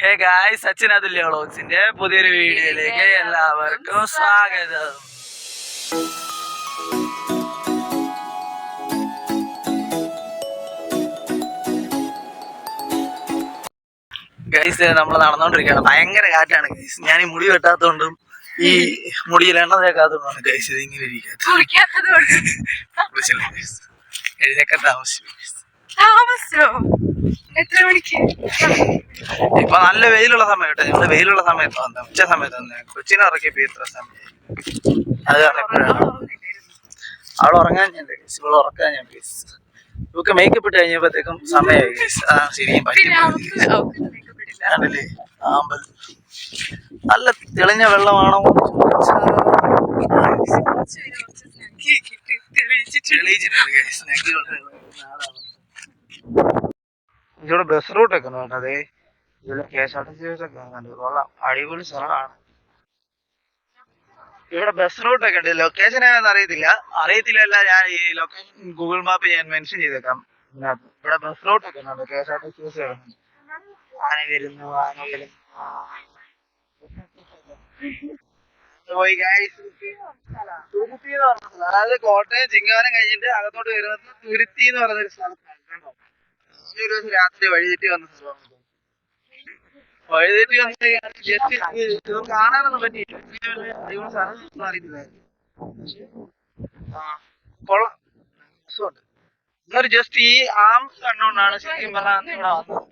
ഹേ ഗായ് സച്ചിൻ അതുല്യ വ്ളോഗ്സിന്റെ പുതിയൊരു വീഡിയോയിലേക്ക് എല്ലാവർക്കും സ്വാഗതം. ഗൈസ് നമ്മൾ നടന്നുകൊണ്ടിരിക്കുകയാണ് ഭയങ്കര കാറ്റാണ് ഗൈസ് ഞാൻ ഈ മുടി വെട്ടാത്തോണ്ടും ഈ മുടിയിൽ എണ്ണ തേക്കാത്തോണ്ടാണ് ഗൈസ് ഇത് ഇങ്ങനെ ഇരിക്കാത്തത് എഴുതേക്കാൻ guys? താമസിച്ചു എത്ര മണിക്ക്? ഇപ്പൊ നല്ല വെയിലുള്ള സമയം കേട്ടോ. ഞങ്ങൾ വെയിലുള്ള സമയത്ത് വന്ന. ഉച്ച സമയത്ത് വന്ന. കൊച്ചിനെ ഇറക്കിയപ്പോ ഇത്ര സമയം. അത് കാരണം ഇപ്പോഴാണ് അവൾ ഉറങ്ങാൻ ഞാൻ ഉറക്കാൻ ഞാൻ guys. ഇവക്ക് മേക്കപ്പ് ഇട്ട് കഴിഞ്ഞപ്പോഴത്തേക്കും സമയമായി. അതാണ് ശരിക്കും പറ്റില്ലേ ആമ്പൽ. നല്ല തെളിഞ്ഞ വെള്ളമാണോ? തെളിയിച്ചിട്ടുണ്ട് നാടാണ്. ഇവിടെ ബസ് റൂട്ട് ഒക്കെ നോക്കണത് ഇവിടെ K S R T C bus ഒക്കെ കണ്ടു? കൊള്ളാം. അടിപൊളി സ്ഥലമാണ്. ഇവിടെ ബസ് റൂട്ട് ഒക്കെ ഉണ്ട്. ലൊക്കേഷൻ ഏതാണെന്ന് അറിയത്തില്ല. അറിയത്തില്ല ഞാൻ ഈ ലൊക്കേഷൻ ഗൂഗിൾ മാപ്പ് ഞാൻ മെൻഷൻ ചെയ്തേക്കാം. ഇവിടെ ബസ് റൂട്ട് ഒക്കെ ഉണ്ട് K S R T C bus ആന വരുന്നു. ആന വരുന്നു. അതായത് കോട്ടയം ചിങ്ങവനം കഴിഞ്ഞിട്ട് അകത്തോട്ട് വരുന്നത് തുരുത്തി എന്ന് ഒരു സ്ഥലത്താണ്. കേട്ടോ ഒരു ദിവസം രാത്രി വഴിതെറ്റി വന്ന സ്ഥലമാണ് വഴിതെറ്റി വന്ന് ജസ്റ്റ് ഇത് കാണാനൊന്നും പറ്റിയില്ല. അടിപൊളി സ്ഥലം ഒന്നും അറിയത്തില്ലായിരുന്നു. ആ കൊള്ളാം. രസമുണ്ട്. ജസ്റ്റ് ഈ ആം കണ്ടോണ്ടാണ് ശരിക്കും പറഞ്ഞാൽ ഇവിടെ വന്നത്.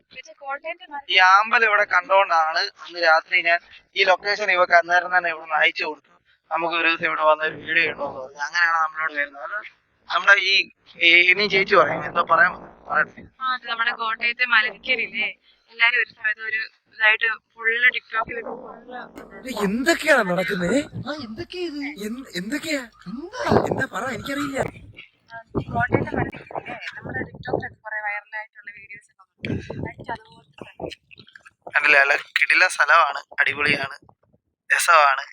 ഈ ആമ്പൽ ഇവിടെ കണ്ടോണ്ടാണ് അന്ന് രാത്രി ഞാൻ ഈ ലൊക്കേഷൻ ഇവക്ക് അന്നേരം തന്നെ ഇവിടെ നിന്ന് അയച്ചു കൊടുത്തു നമുക്ക് ഒരു ദിവസം ഇവിടെ വന്ന് ഒരു വീഡിയോ ഇടണമെന്ന് അങ്ങനെയാണ് നമ്മളോട് വരുന്നത്. നമ്മുടെ ഈ ഇനി ചേച്ചി പറയും. എന്താ പറയാൻ പറയട്ടെ നമ്മുടെ കോട്ടയത്തെ മലരിക്കലില്ലേ എല്ലാരും ഒരു സമയത്ത് ഒരു ഇതായിട്ട് ഫുള്ള് ടിക്ടോക്കിൽ എന്തൊക്കെയാണ് നടക്കുന്നത് എന്തൊക്കെയാ എന്താ? പറ എനിക്കറിയില്ല. കോട്ടയത്തെ മലരിക്കലില്ലേ നമ്മുടെ ടിക്ടോക്കിലൊക്കെ കുറെ വൈറലായിട്ടുള്ള വീഡിയോസ് ഒക്കെ അതുപോലത്തെ കണ്ടില്ല? അല്ല കിടില സ്ഥലമാണ്. അടിപൊളിയാണ്. രസമാണ്.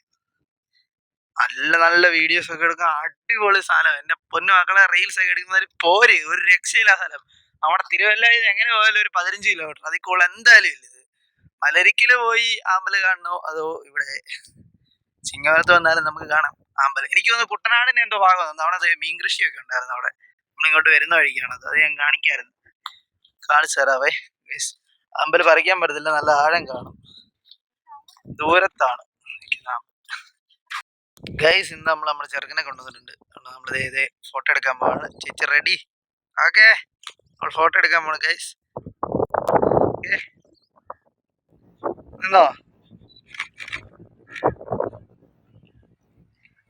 നല്ല നല്ല വീഡിയോസ് ഒക്കെ എടുക്കാൻ അടിപൊളി സ്ഥലം. എന്റെ പൊന്നു മക്കളെ റീൽസ് ഒക്കെ എടുക്കുന്നവർ പോര്. ഒരു രക്ഷയില്ല സ്ഥലം. നമ്മുടെ തിരുവല്ലയിൽ എങ്ങനെ പോയാലും ഒരു പതിനഞ്ച് കിലോമീറ്റർ അതിൽ കൂടുതൽ എന്തായാലും ഇല്ല ഇത്. മലരിക്കൽ പോയി ആമ്പൽ കാണണോ? അതോ ഇവിടെ ചിങ്ങവലത്ത് വന്നാലും നമുക്ക് കാണാം ആമ്പൽ എനിക്ക് തോന്നുന്നു കുട്ടനാടിന് എന്തോ ഭാഗം തന്നു അവിടെ മീൻ കൃഷിയൊക്കെ ഉണ്ടായിരുന്നു അവിടെ. നമ്മളിങ്ങോട്ട് വരുന്ന വഴിക്കാണത് അത്. ഞാൻ കാണിക്കായിരുന്നു. കാണിച്ചു തരാവേ. ആമ്പൽ പറിക്കാൻ പറ്റത്തില്ല. നല്ല ആഴം കാണും. ദൂരത്താണ്. ഗൈസ് ഇന്ന് നമ്മൾ നമ്മുടെ ചെറുക്കനെ കൊണ്ടുവന്നിട്ടുണ്ട്. നമ്മൾ ഇതേ ഫോട്ടോ എടുക്കാൻ പോവാണ്. ചേച്ചി റെഡി ഓക്കെ നമ്മൾ ഫോട്ടോ എടുക്കാൻ പോണ് ഗൈസ്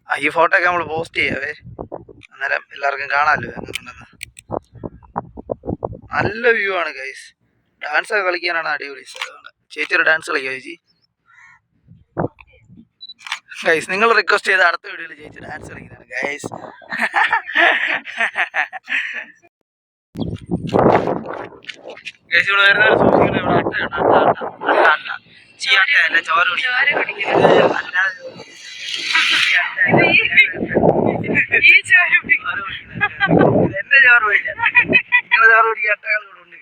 ഈ ഫോട്ടോ ഒക്കെ നമ്മൾ പോസ്റ്റ് ചെയ്യാവേ. അന്നേരം എല്ലാവർക്കും കാണാമല്ലോ എങ്ങനെയുണ്ടെന്ന്. നല്ല വ്യൂ ആണ് ഗൈസ് ഡാൻസ് ഒക്കെ കളിക്കാനാണ് അടിപൊളി. ചേച്ചിയുടെ ചേച്ചി ഡാൻസ് കളിക്കുക ചേച്ചി? ഗൈസ് നിങ്ങൾ റിക്വസ്റ്റ് ചെയ്ത അടുത്ത വീഡിയോയിൽ ജയിച്ച ഡാൻസ് കളിക്കുന്നതാണ് ഗൈസ് ഗൈസ് ഇവിടെ അട്ട അട്ട അല്ല ചോര. എന്റെ നിങ്ങളെ കുടിക്കാൻ അട്ടകൾ ഇവിടെ ഉണ്ട്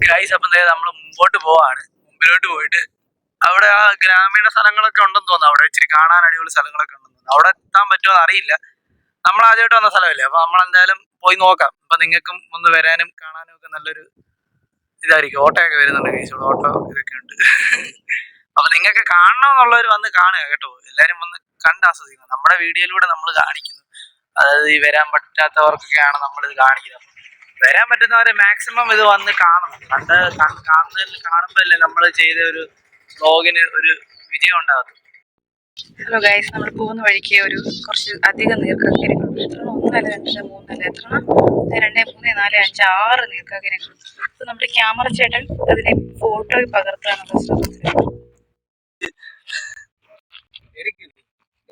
ഗൈസ് അപ്പം നമ്മൾ മുമ്പോട്ട് പോവാണ്. മുമ്പിലോട്ട് പോയിട്ട് അവിടെ ആ ഗ്രാമീണ സ്ഥലങ്ങളൊക്കെ ഉണ്ടെന്ന് തോന്നുന്നു. അവിടെ ഇച്ചിരി കാണാൻ അടിപൊളി സ്ഥലങ്ങളൊക്കെ ഉണ്ടെന്ന് തോന്നുന്നു. അവിടെ എത്താൻ പറ്റുമോ അറിയില്ല. നമ്മൾ ആദ്യമായിട്ട് വന്ന സ്ഥലമല്ലേ? അപ്പൊ നമ്മൾ എന്തായാലും പോയി നോക്കാം. അപ്പൊ നിങ്ങൾക്കും ഒന്ന് വരാനും കാണാനും ഒക്കെ നല്ലൊരു ഇതായിരിക്കും. ഓട്ടോയൊക്കെ വരുന്നുണ്ട് കഴിച്ചോളൂ ഓട്ടോ ഇതൊക്കെ ഉണ്ട്. അപ്പൊ നിങ്ങൾക്ക് കാണണമെന്നുള്ളവർ വന്ന് കാണുക കേട്ടോ. എല്ലാരും വന്ന് കണ്ട് ആസ്വദിക്കണം. നമ്മുടെ വീഡിയോയിലൂടെ നമ്മൾ കാണിക്കുന്നു. അതായത് ഈ വരാൻ പറ്റാത്തവർക്കൊക്കെയാണ് നമ്മൾ ഇത് കാണിക്കുന്നത്. വരാൻ പറ്റുന്നവരെ മാക്സിമം ഇത് വന്ന് കാണണം. കണ്ട് കാണുന്നതിൽ കാണുമ്പോഴല്ലേ നമ്മൾ ചെയ്ത ഒരു വ്ലോഗിന് ഒരു വിജയം ഉണ്ടാകത്തു ഹലോ ഗൈസ് നമ്മൾ പോകുന്ന വഴിക്ക് ഒരു കുറച്ച് അധികം നീർക്കാക്കിരങ്ങൾ എത്ര ഒന്നല്ല രണ്ടല്ല മൂന്നല്ല എത്ര രണ്ട് മൂന്ന് നാല് അഞ്ച് ആറ് നീർക്കാക്കിരങ്ങൾ അപ്പൊ നമ്മുടെ ക്യാമറ ചേട്ടൻ അതിനെ ഫോട്ടോ പകർത്താനുള്ള ശ്രമത്തിൽ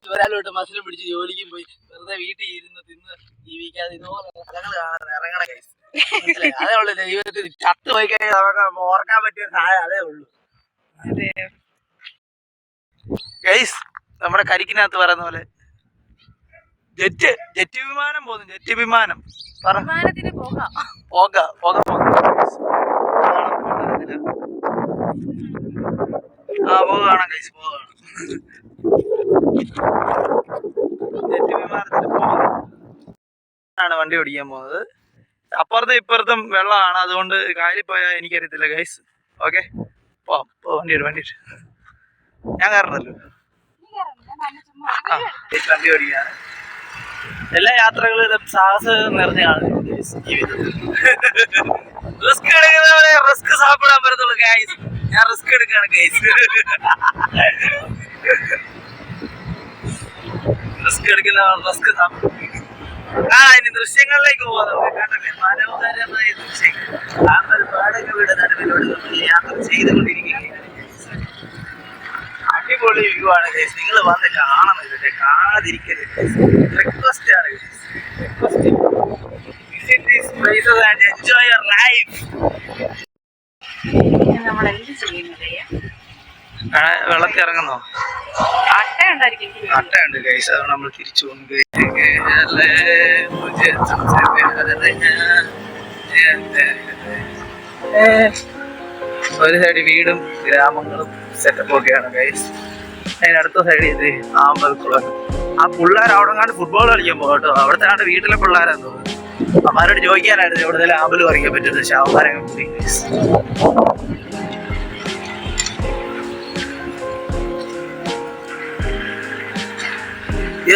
ഒരാളോട്ട് മസിലും പിടിച്ച് ജോലിക്കും പോയി വെറുതെ വീട്ടിൽ ഇരുന്ന് തിന്ന് ജീവിക്കാതെ ഇതുപോലെ ഇറങ്ങണ ഗൈസ് അതേ ഉള്ളു ദൈവത്തിൽ ചത്ത് പോയി കഴിഞ്ഞാൽ നമുക്ക് ഓർക്കാൻ പറ്റിയ സഹായം അതേ ഉള്ളൂ. ഗൈസ് നമ്മുടെ കരിക്കിനകത്ത് പറയുന്ന പോലെ ജെറ്റ് ജെറ്റ് വിമാനം പോകുന്നു ജെറ്റ് വിമാനം. വിമാനത്തിന് പോകാം. പോക പോക പോകുന്നത്. പോകാണ് കഴിച്ച് പോകാണ് ജെറ്റ് വിമാനത്തിൽ പോകാം ആണ് വണ്ടി ഓടിക്കാൻ പോകുന്നത്. അപ്പുറത്തും ഇപ്പുറത്തും വെള്ളമാണ്. അതുകൊണ്ട് കാലിൽ പോയാൽ എനിക്കറിയത്തില്ല ഗൈസ് ഓക്കെ പോവാം വണ്ടി ഞാൻ കയറണല്ലോ. വണ്ടി എല്ലാ യാത്രകളിലും സാഹസം നിറഞ്ഞാണ് റിസ്ക് എടുക്കുന്നവരെ റിസ്ക് സാപ്പിടാൻ പറ്റത്തുള്ളൂ ഗൈസ് ഞാൻ റിസ്ക് എടുക്കാണ് ഗൈസ് റിസ്ക് എടുക്കുന്നവർ റിസ്ക് ആ ഇനി ദൃശ്യങ്ങളിലേക്ക് പോകുന്നത് കണ്ടല്ലേ? മനോഹരമായ ദൃശ്യങ്ങൾ. നടുവിലൂടെ യാത്ര ചെയ്തുകൊണ്ടിരിക്കുകയാണ് അടിപൊളി വ്യൂ ആണ് ഗൈസ് നിങ്ങൾ വന്ന് കാണണം ഇതിന്റെ കാണാതിരിക്കരുത് റിക്വസ്റ്റ് ആണ് request visit these places and enjoy your life നമ്മൾ എന്ത് ചെയ്യുന്നത് വെള്ളത്തിൽ ഇറങ്ങുന്നോ അട്ടയുണ്ട് ഗൈസ് അത് നമ്മൾ തിരിച്ചു കൊണ്ട് ഒരു സൈഡ് വീടും ഗ്രാമങ്ങളും സെറ്റപ്പ് ഒക്കെയാണ് ഗൈസ് അതിനടുത്ത സൈഡ് ഇത് ആമ്പൽക്കുളം ആ പിള്ളേർ അവിടെ കണ്ട് ഫുട്ബോൾ കളിക്കാൻ പോകട്ടോ അവിടുത്തെ ആണ്ട് വീട്ടിലെ പിള്ളേരാന്ന് തോന്നുന്നു. അമ്മാരോട് ചോദിക്കാനായിരുന്നു എവിടെ ആമ്പൽ പറിക്കാൻ പറ്റുന്നത്. പക്ഷെ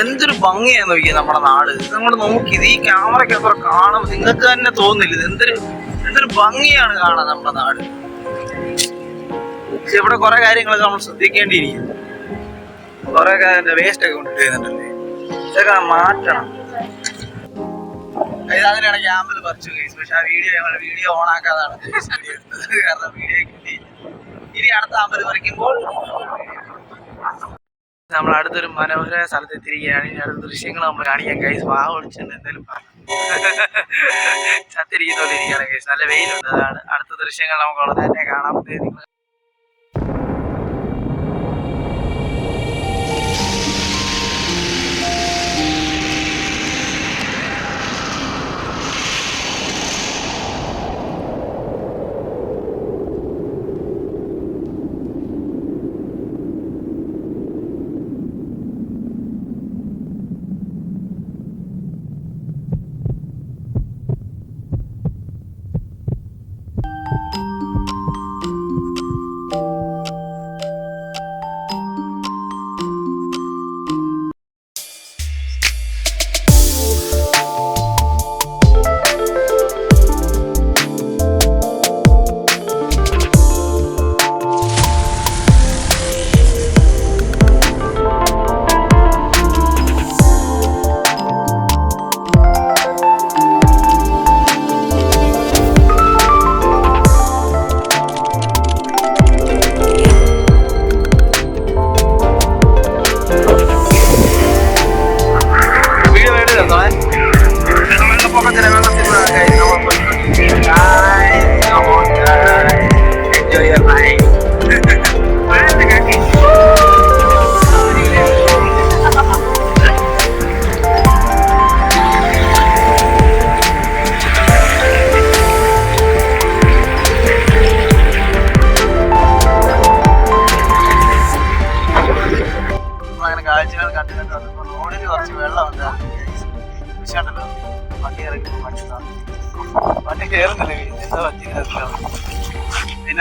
എന്തൊരു ഭംഗിയാന്ന് നോക്കിയത് നമ്മുടെ നാട്. ഇത് നമ്മൾ നോക്കി ഇത് ഈ ക്യാമറയ്ക്ക് അപ്പുറം കാണും നിങ്ങൾക്ക് തന്നെ തോന്നില്ല ഇത് എന്തൊരു എന്തൊരു ഭംഗിയാണ് കാണാൻ നമ്മുടെ നാട്. പക്ഷെ ഇവിടെ കുറെ കാര്യങ്ങളൊക്കെ നമ്മൾ ശ്രദ്ധിക്കേണ്ടിയിരിക്കും കുറെ വേസ്റ്റ് ഒക്കെ കൊണ്ടിട്ട് ഇതൊക്കെ മാറ്റണം. അതിനാണ് ക്യാമ്പിൽ പറിച്ചു കഴിച്ചു. പക്ഷെ ആ വീഡിയോ ഞങ്ങൾ വീഡിയോ ഓൺ ആക്കാതാണ് കാരണം വീഡിയോ കിട്ടി ഇനി അടുത്ത ആമ്പൽ പറിക്കുമ്പോൾ നമ്മൾ അടുത്തൊരു മനോഹര സ്ഥലത്ത് എത്തിയിരിക്കുകയാണ്. ഇനി അടുത്ത ദൃശ്യങ്ങൾ നമ്മൾ കാണിക്കാൻ കൈസ് വാ ഒളിച്ചിട്ട് എന്തെങ്കിലും ചത്തിരിക്കുന്ന കേസ്. നല്ല വെയിലുണ്ട്. അടുത്ത ദൃശ്യങ്ങൾ നമുക്ക് ഉടനെ തന്നെ കാണാം. നിങ്ങൾ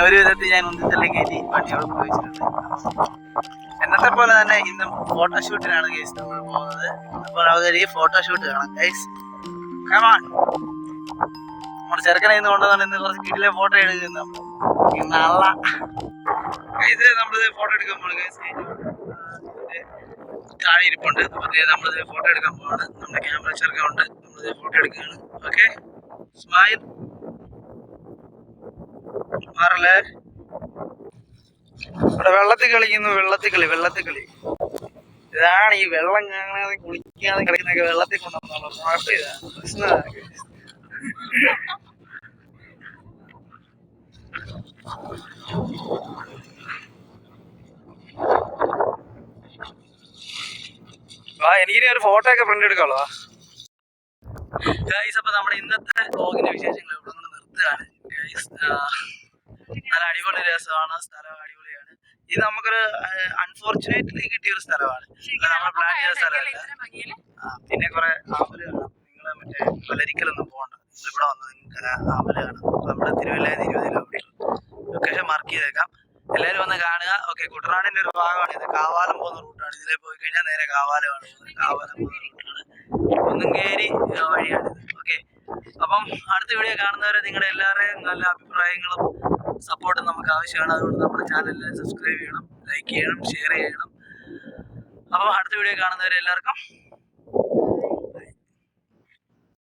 പിന്നെ ഒരു വിധത്തിൽ ഞാൻ ഒന്നിച്ചല്ലേ കയറ്റി വണ്ടിയോട് ഉപയോഗിച്ചിട്ടുണ്ട്. എന്നത്തെ പോലെ തന്നെ ഇന്നും ഫോട്ടോഷൂട്ടിനാണ് ഗൈസ് നമ്മൾ പോകുന്നത്. അപ്പോൾ നമുക്ക് ഈ ഫോട്ടോഷൂട്ട് കാണാം. ഗൈസ് കമാൺ നമ്മുടെ ചെറുക്കനെ ഇന്ന് കൊണ്ടുവന്നാണ് ഇന്ന് കുറച്ച് കിടിലെ ഫോട്ടോ എടുക്കുന്നു. നല്ല ഇത് നമ്മൾ ഫോട്ടോ എടുക്കാൻ പോകുന്നത് ഗൈസ് താഴെ ഇരിപ്പുണ്ട്. അപ്പോൾ നമ്മളിത് ഫോട്ടോ എടുക്കാൻ പോവാണ്. നമ്മുടെ ക്യാമറ ചെറുക്കുണ്ട് നമ്മളിത് ഫോട്ടോ എടുക്കുകയാണ്. ഓക്കെ സ്മൈൽ മാറല്ലേ? ഇവിടെ വെള്ളത്തിൽ കളിക്കുന്നു വെള്ളത്തിൽ കളി വെള്ളത്തിൽ കളി. ഇതാണ് ഈ വെള്ളം കാണാതെ കുളിക്കാതെ കളിക്കുന്നൊക്കെ വെള്ളത്തിൽ കൊണ്ടുവന്നുള്ള കുഴപ്പം ഇതാണ് ആ എനിക്കിനി ഒരു ഫോട്ടോ ഒക്കെ പ്രിന്റ് എടുക്കാളോ ഗൈസ് അപ്പൊ നമ്മുടെ ഇന്നത്തെ വ്ലോഗിന്റെ വിശേഷങ്ങൾ ഇവിടെ നിർത്തുകയാണ്. ഗൈസ് നല്ല അടിപൊളി രസമാണ്. സ്ഥലം അടിപൊളിയാണ്. ഇത് നമുക്കൊരു അൺഫോർച്ചുനേറ്റ്ലി കിട്ടിയ ഒരു സ്ഥലമാണ്. നമ്മൾ പ്ലാൻ ചെയ്ത സ്ഥലമല്ല. പിന്നെ കുറെ ആമ്പൽ കാണാം. നിങ്ങൾ മറ്റേ പലരിക്കലൊന്നും പോകണ്ട നിങ്ങൾ ഇവിടെ വന്ന് നിങ്ങൾക്ക് ആമ്പൽ കാണാം. നമ്മുടെ തിരുവല്ലയിൽ ഇരുപത് കിലോമീറ്റർ ലൊക്കേഷൻ മാർക്ക് ചെയ്തേക്കാം. എല്ലാവരും വന്ന് കാണുക. ഓക്കെ കുട്ടനാടിന്റെ ഒരു ഭാഗമാണ് ഇത്. കാവാലം പോകുന്ന റൂട്ടാണ് ഇതിലെ പോയി കഴിഞ്ഞാൽ നേരെ കാവാലം ആണ്. കാവാലം പോകുന്ന റൂട്ടാണ് കുന്നുംകേരി വഴിയാണ് ഓക്കെ അപ്പം അടുത്ത വീഡിയോ കാണുന്നവരെ നിങ്ങളുടെ എല്ലാവരുടെയും നല്ല അഭിപ്രായങ്ങളും സപ്പോർട്ടും നമുക്ക് ആവശ്യമാണ്. അതുകൊണ്ട് നമ്മുടെ ചാനൽ സബ്സ്ക്രൈബ് ചെയ്യണം ലൈക്ക് ചെയ്യണം ഷെയർ ചെയ്യണം. അപ്പോൾ അടുത്ത വീഡിയോ കാണുന്നവരെ എല്ലാവർക്കും